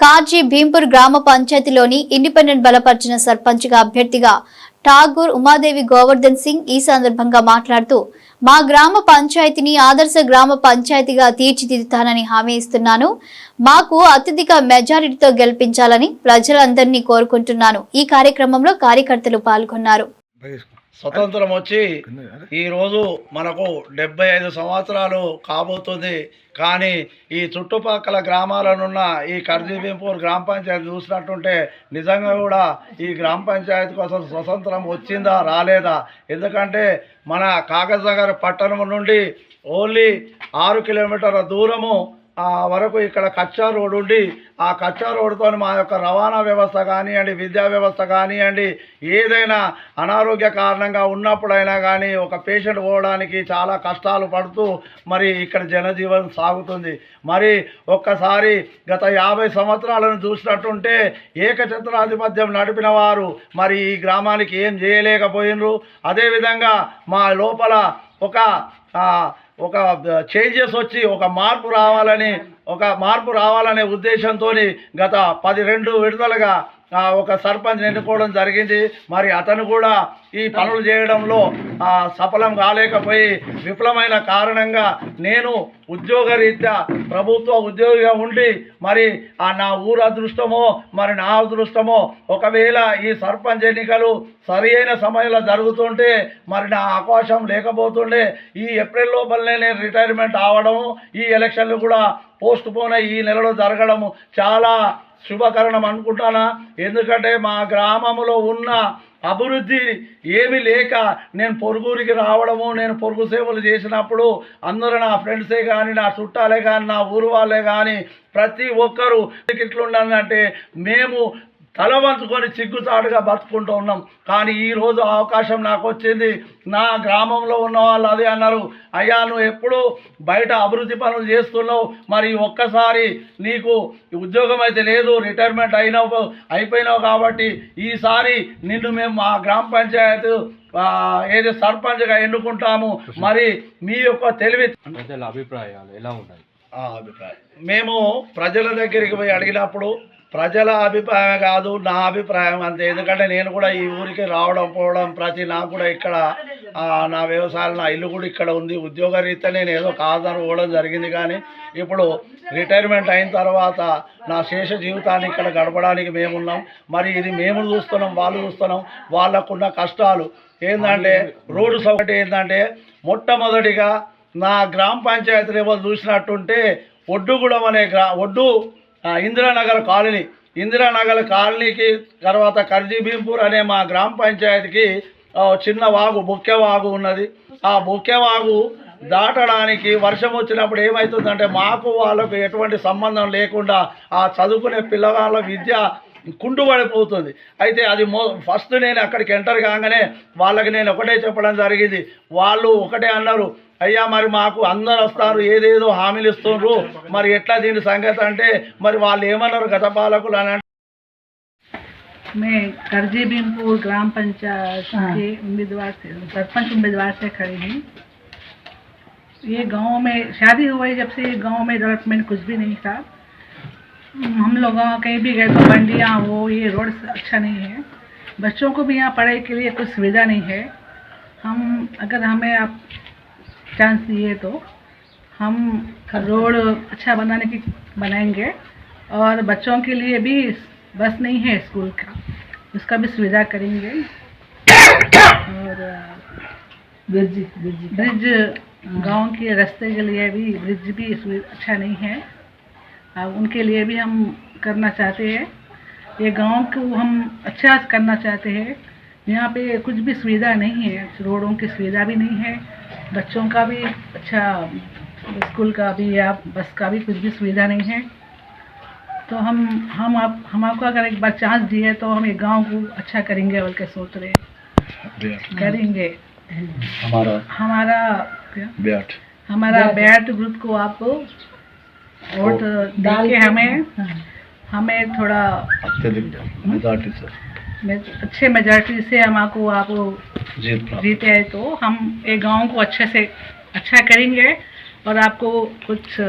కాజీ భీంపూర్ గ్రామ పంచాయతీలోని ఇండిపెండెంట్ బలపరిచిన సర్పంచ్గా అభ్యర్థిగా ఠాగూర్ ఉమాదేవి గోవర్ధన్ సింగ్ ఈ సందర్భంగా మాట్లాడుతూ మా గ్రామ పంచాయతీని ఆదర్శ గ్రామ పంచాయతీగా తీర్చిదిద్దుతానని హామీ ఇస్తున్నాను. మాకు అత్యధిక మెజారిటీతో గెలిపించాలని ప్రజలందరినీ కోరుకుంటున్నాను. ఈ కార్యక్రమంలో కార్యకర్తలు పాల్గొన్నారు. స్వతంత్రం వచ్చి ఈరోజు మనకు డెబ్బై ఐదు సంవత్సరాలు కాబోతుంది. కానీ ఈ చుట్టుపక్కల గ్రామాలనున్న ఈ కర్జీబీంపూర్ గ్రామ పంచాయతీ చూసినట్టుంటే నిజంగా కూడా ఈ గ్రామ పంచాయతీ కోసం స్వతంత్రం వచ్చిందా రాలేదా? ఎందుకంటే మన కాగజ్నగర్ పట్టణం నుండి ఓన్లీ ఆరు కిలోమీటర్ల దూరము వరకు ఇక్కడ కచ్చా రోడ్డు ఉండి ఆ కచ్చా రోడ్డుతో మా యొక్క రవాణా వ్యవస్థ కానివ్వండి విద్యా వ్యవస్థ కానివ్వండి ఏదైనా అనారోగ్య కారణంగా ఉన్నప్పుడైనా కానీ ఒక పేషెంట్ పోవడానికి చాలా కష్టాలు పడుతూ మరి ఇక్కడ జనజీవనం సాగుతుంది. మరి ఒక్కసారి గత యాభై సంవత్సరాలను చూసినట్టుంటే ఏకఛత్రాధిపత్యం నడిపిన వారు మరి ఈ గ్రామానికి ఏం చేయలేకపోయినరు. అదేవిధంగా మా లోపల ఒక ఒక చేంజెస్ వచ్చి ఒక మార్పు రావాలని ఒక మార్పు రావాలనే ఉద్దేశంతో గత పది రెండు విడుదలగా ఒక సర్పంచ్ ఎన్నుకోవడం జరిగింది. మరి అతను కూడా ఈ పనులు చేయడంలో సఫలం కాలేకపోయి విఫలమైన కారణంగా నేను ఉద్యోగరీత్యా ప్రభుత్వ ఉద్యోగిగా ఉండి మరి ఆ నా ఊరు అదృష్టమో మరి నా అదృష్టమో ఒకవేళ ఈ సర్పంచ్ ఎన్నికలు సరి అయిన సమయంలో జరుగుతుంటే మరి నా అవకాశం లేకపోతుండే ఈ ఏప్రిల్ లోపలనే నేను రిటైర్మెంట్ అవడము ఈ ఎలక్షన్లు కూడా పోస్ట్ పోన్ ఈ నెలలో జరగడము చాలా శుభకరణం అనుకుంటానా? ఎందుకంటే మా గ్రామంలో ఉన్న అభివృద్ధి ఏమీ లేక నేను పొరుగురికి రావడము నేను పొరుగు సేవలు చేసినప్పుడు అందరూ నా ఫ్రెండ్సే కానీ నా చుట్టాలే కానీ నా ఊరు వాళ్ళే కానీ ప్రతి ఒక్కరూ ఇట్లుండాలంటే మేము తల వంచుకొని సిగ్గుచాటుగా బతుకుంటూ ఉన్నాం. కానీ ఈ రోజు అవకాశం నాకు వచ్చింది. నా గ్రామంలో ఉన్న వాళ్ళు అదే అన్నారు. అయ్యా నువ్వు ఎప్పుడు బయట అభివృద్ధి పనులు చేస్తున్నావు? మరి ఒక్కసారి నీకు ఉద్యోగం అయితే లేదు రిటైర్మెంట్ అయినావు అయిపోయినావు కాబట్టి ఈసారి నిన్ను మేము మా గ్రామ పంచాయతీ ఏది సర్పంచ్గా ఎన్నుకుంటాము. మరి మీ యొక్క తెలివి అభిప్రాయాలు ఎలా ఉన్నాయి? ఆ అభిప్రాయం. మేము ప్రజల దగ్గరికి పోయి అడిగినప్పుడు ప్రజల అభిప్రాయం కాదు నా అభిప్రాయం అంతే. ఎందుకంటే నేను కూడా ఈ ఊరికి రావడం పోవడం ప్రతి నాకు కూడా ఇక్కడ నా వ్యవసాయం నా ఇల్లు కూడా ఇక్కడ ఉంది. ఉద్యోగరీత్యా నేను ఏదో కాదని పోవడం జరిగింది కానీ ఇప్పుడు రిటైర్మెంట్ అయిన తర్వాత నా శేష జీవితాన్ని ఇక్కడ గడపడానికి మేమున్నాం. మరి ఇది మేము చూస్తున్నాం వాళ్ళు చూస్తున్నాం వాళ్ళకున్న కష్టాలు. ఏంటంటే రోడ్డు సౌకర్యం ఏంటంటే మొట్టమొదటిగా నా గ్రామ పంచాయతీ లెవెల్ చూసినట్టుంటే ఒడ్డుగూడెం అనే గ్రా ఒడ్డు ఇందిరానగర్ కాలనీ. ఇందిరానగర్ కాలనీకి తర్వాత కర్జీభీంపూర్ అనే మా గ్రామ పంచాయతీకి చిన్న వాగు ముఖ్య వాగు ఉన్నది. ఆ ముఖ్య వాగు దాటడానికి వర్షం వచ్చినప్పుడు ఏమవుతుందంటే మాకు వాళ్ళకు ఎటువంటి సంబంధం లేకుండా ఆ చదువుకునే పిల్లగాళ్ళ విద్య కుంటుపడిపోతుంది అయితే అది మో ఫస్ట్ నేను అక్కడికి ఎంటర్ కాగానే వాళ్ళకి నేను ఒకటే చెప్పడం జరిగింది. వాళ్ళు ఒకటే అన్నారు అయ్యా మరి మాకు అందరు వస్తారు ఏదేదో హామీలు ఇస్తున్నారు మరి ఎట్లా దీని సంగతి అంటే మరి వాళ్ళు ఏమన్నారు గత పాలకులు అని అంటే मैं करजी भीमपुर ग्राम पंचायत के उम्मीदवार से सरपंच उम्मीदवार से खड़ी हूँ ये गांव में शादी हुई जब से गांव में डेवलपमेंट कुछ भी नहीं था हम लोग कहीं भी गए तो मंडियाँ वो ये रोड अच्छा नहीं है बच्चों को भी यहाँ पढ़ाई के लिए कुछ सुविधा नहीं है हम अगर हमें आप चांस दिए तो हम रोड अच्छा बनाने की बनाएँगे और बच्चों के लिए भी बस नहीं है स्कूल का। उसका भी सुविधा करेंगे। और ब्रिज ब्रिज गाँव के रास्ते के लिए भी ब्रिज भी अच्छा नहीं है। अब उनके लिए भी हम करना चाहते हैं। ये गाँव को हम अच्छा करना चाहते हैं। यहाँ पे कुछ भी सुविधा नहीं है रोडों की सुविधा भी नहीं है बच्चों का भी अच्छा स्कूल का भी या बस का भी कुछ भी सुविधा नहीं है। तो हम हम आप हम आपको अगर एक बार चांस दिए तो हम एक गाँव को अच्छा करेंगे बोल के सोच रहे करेंगे। हमारा हमारा क्या ब्याट। हमारा बैट ग्रुप को आप वोट दे के हमें हमें थोड़ा अत्यधिक मेजोरिटी से हम आपको मेजॉरिटी से हमको आप जीते हैं तो हम एक गाँव को अच्छे से अच्छा करेंगे और आपको कुछ